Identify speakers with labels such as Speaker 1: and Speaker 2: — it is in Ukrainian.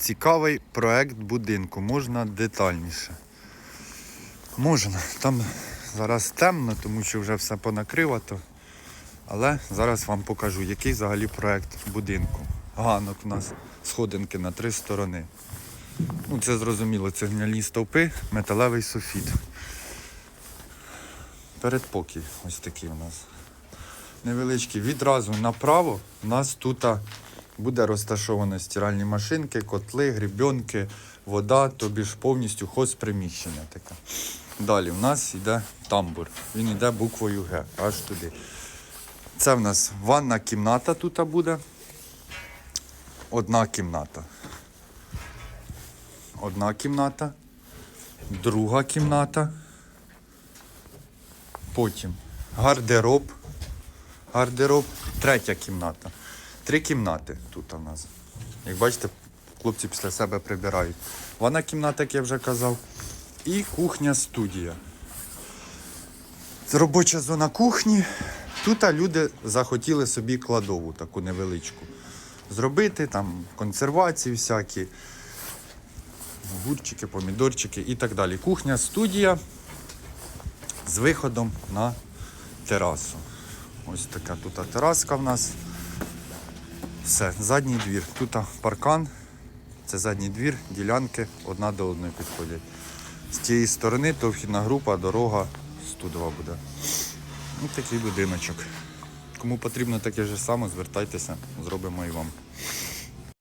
Speaker 1: Цікавий проект будинку, можна детальніше. Можна. Там зараз темно, тому що вже все понакривато. Але зараз вам покажу, який взагалі проект будинку. Ганок у нас сходинки на три сторони. Ну, це зрозуміло, цегняні стовпи, металевий софіт. Передпокій ось такий у нас. Невеличкий. Відразу направо у нас тут буде розташовано стиральні машинки, котли, грібенки, вода, тобі ж повністю хозприміщення таке. Далі в нас йде тамбур. Він йде буквою Г, аж туди. Це в нас ванна кімната тут буде. Одна кімната. Одна кімната. Друга кімната. Потім гардероб. Гардероб. Третя кімната. Три кімнати тут у нас. Як бачите, хлопці після себе прибирають. Ванна кімната, як я вже казав. І кухня-студія. Це робоча зона кухні. Тут люди захотіли собі кладову таку невеличку. Зробити там консервації всякі, огурчики, помідорчики і так далі. Кухня, студія з виходом на терасу. Ось така тут тераска в нас. Все, задній двір. Тут паркан, це задній двір, ділянки одна до одної підходять. З тієї сторони то вхідна група, дорога студова буде. Ось такий будиночок. Кому потрібно таке ж саме, звертайтеся, зробимо і вам.